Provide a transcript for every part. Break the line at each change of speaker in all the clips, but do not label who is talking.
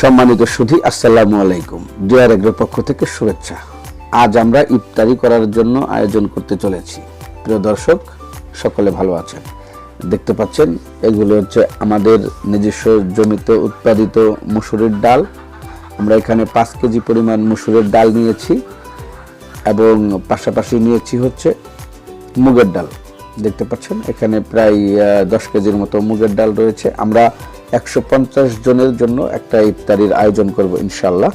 সম্মানিত সুধী, আসসালামু আলাইকুম। ডিয়ার এগ্রোর পক্ষ থেকে শুভেচ্ছা। আজ আমরা ইফতারি করার জন্য আয়োজন করতে চলেছি। প্রিয় দর্শক, সকলে ভালো আছেন? দেখতে পাচ্ছেন, এগুলো হচ্ছে আমাদের নিজস্ব জমিতে উৎপাদিত মুসুরির ডাল। আমরা এখানে পাঁচ কেজি পরিমাণ মুসুরের ডাল নিয়েছি এবং পাশাপাশি নিয়েছি হচ্ছে মুগের ডাল। দেখতে পাচ্ছেন, এখানে প্রায় দশ কেজির মতো মুগের ডাল রয়েছে। আমরা একশো পঞ্চাশ জনের জন্য একটা ইফতারির আয়োজন করব ইনশাল্লাহ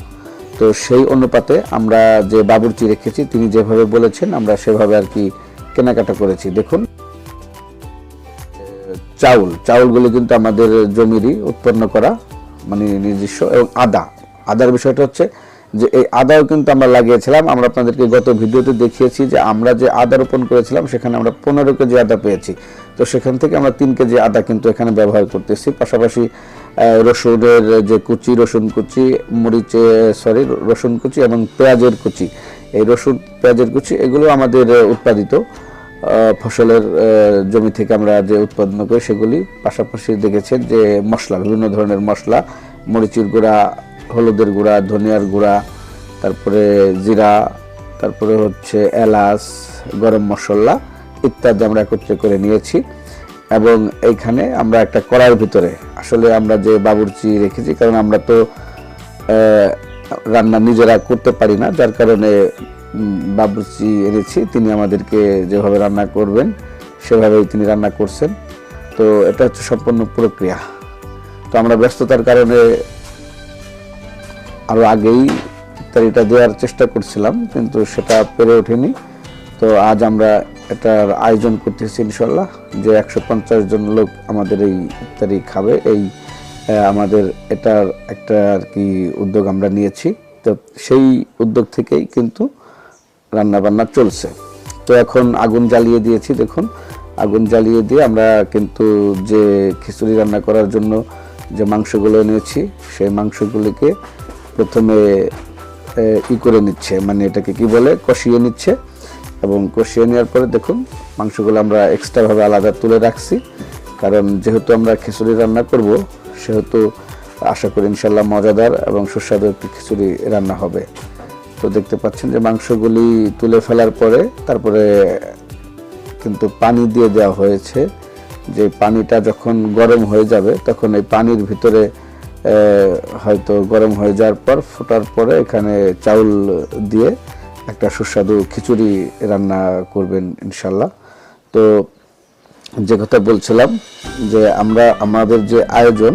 তো সেই অনুপাতে আমরা যে বাবুর্চি রেখেছি, তিনি যেভাবে বলেছেন, আমরা সেভাবে আর কি কেনাকাটা করেছি। দেখুন, চাউল, চাউলগুলো কিন্তু আমাদের জমিরই উৎপন্ন করা মানে নিজস্ব, এবং আদা। আদার বিষয়টা হচ্ছে যে এই আদাও কিন্তু আমরা লাগিয়েছিলাম। আমরা আপনাদেরকে গত ভিডিওতে দেখিয়েছি যে আমরা যে আদা রোপণ করেছিলাম, সেখানে আমরা পনেরো কেজি আদা পেয়েছি। তো সেখান থেকে আমরা তিন কেজি আদা কিন্তু এখানে ব্যবহার করতেছি। পাশাপাশি রসুনের যে কুচি, রসুন কুচি, মরিচে সরি রসুন কুচি এবং পেঁয়াজের কুচি। এই রসুন, পেঁয়াজের কুচি, এগুলো আমাদের উৎপাদিত ফসলের জমি থেকে আমরা যে উৎপাদন করি, সেগুলি পাশাপাশি দেখেছেন যে মশলা, বিভিন্ন ধরনের মশলা, মরিচের গুঁড়া হলুদের গুঁড়া, ধনিয়ার গুঁড়া, তারপরে জিরা, তারপরে হচ্ছে এলাচ, গরম মশলা ইত্যাদি আমরা একত্রে করে নিয়েছি। এবং এইখানে আমরা একটা কড়ার ভিতরে, আসলে আমরা যে বাবুর্চি রেখেছি, কারণ আমরা তো রান্না নিজেরা করতে পারি না, যার কারণে বাবুর্চি এনেছি। তিনি আমাদেরকে যেভাবে রান্না করবেন, সেভাবেই তিনি রান্না করছেন। তো এটা হচ্ছে সম্পূর্ণ প্রক্রিয়া। তো আমরা ব্যস্ততার কারণে আরও আগেই ইফতারিটা দেওয়ার চেষ্টা করছিলাম, কিন্তু সেটা পেরে ওঠেনি। তো আজ আমরা এটার আয়োজন করতেছি ইনশাল্লাহ যে একশো পঞ্চাশ জন লোক আমাদের এই ইফতারি খাবে। এই আমাদের এটার একটা আর কি উদ্যোগ আমরা নিয়েছি। তো সেই উদ্যোগ থেকেই কিন্তু রান্না বান্না চলছে। তো এখন আগুন জ্বালিয়ে দিয়েছি, দেখুন। আগুন জ্বালিয়ে দিয়ে আমরা কিন্তু যে খিচুড়ি রান্না করার জন্য যে মাংসগুলো এনেছি, সেই মাংসগুলিকে প্রথমে ই করে নিচ্ছে মানে এটাকে কি বলে? কষিয়ে নিচ্ছে। এবং কষিয়ে নেওয়ার পরে দেখুন, মাংসগুলো আমরা এক্সট্রাভাবে আলাদা তুলে রাখছি। কারণ যেহেতু আমরা খিচুড়ি রান্না করব, সেহেতু আশা করি ইনশাল্লাহ মজাদার এবং সুস্বাদু একটি খিচুড়ি রান্না হবে। তো দেখতে পাচ্ছেন যে মাংসগুলি তুলে ফেলার পরে, তারপরে কিন্তু পানি দিয়ে দেওয়া হয়েছে। যে পানিটা যখন গরম হয়ে যাবে, তখন এই পানির ভিতরে হয়তো গরম হয়ে যাওয়ার পর ফোটার পরে এখানে চাউল দিয়ে একটা সুস্বাদু খিচুড়ি রান্না করবেন ইনশাল্লাহ তো যে কথা বলছিলাম যে আমরা, আমাদের যে আয়োজন,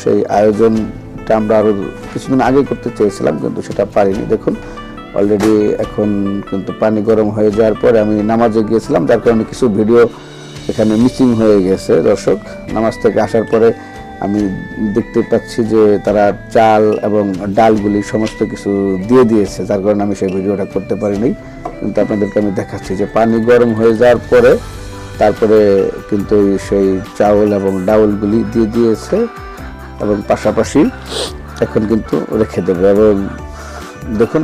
সেই আয়োজনটা আমরা আরও কিছুদিন আগে করতে চেয়েছিলাম, কিন্তু সেটা পারিনি। দেখুন অলরেডি এখন কিন্তু পানি গরম হয়ে যাওয়ার পরে আমি নামাজে গিয়েছিলাম, যার কারণে কিছু ভিডিও এখানে মিসিং হয়ে গেছে। দর্শক, নামাজ থেকে আসার পরে আমি দেখতে পাচ্ছি যে তারা চাল এবং ডালগুলি সমস্ত কিছু দিয়ে দিয়েছে, যার কারণে আমি সেই ভিডিওটা করতে পারিনি। কিন্তু আপনাদেরকে আমি দেখাচ্ছি যে পানি গরম হয়ে যাওয়ার পরে তারপরে কিন্তু সেই চাউল এবং ডাউলগুলি দিয়ে দিয়েছে এবং পাশাপাশি এখন কিন্তু রেখে দেবে। এবং দেখুন,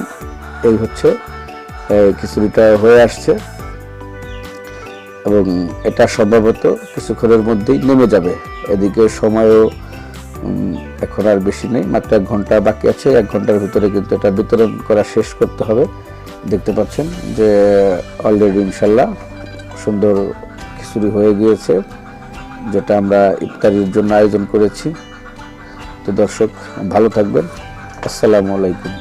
এই হচ্ছে খিচুড়িটা হয়ে আসছে। এবং এটা সম্ভবত কিছুক্ষণের মধ্যেই নেমে যাবে। এদিকে সময়ও এখন আর বেশি নেই, মাত্র এক ঘণ্টা বাকি আছে। এক ঘণ্টার ভিতরে কিন্তু এটা বিতরণ করা শেষ করতে হবে। দেখতে পাচ্ছেন যে অলরেডি ইনশাল্লাহ সুন্দর খিচুড়ি হয়ে গিয়েছে, যেটা আমরা ইফতারির জন্য আয়োজন করেছি। তো দর্শক, ভালো থাকবেন। আসসালামু আলাইকুম।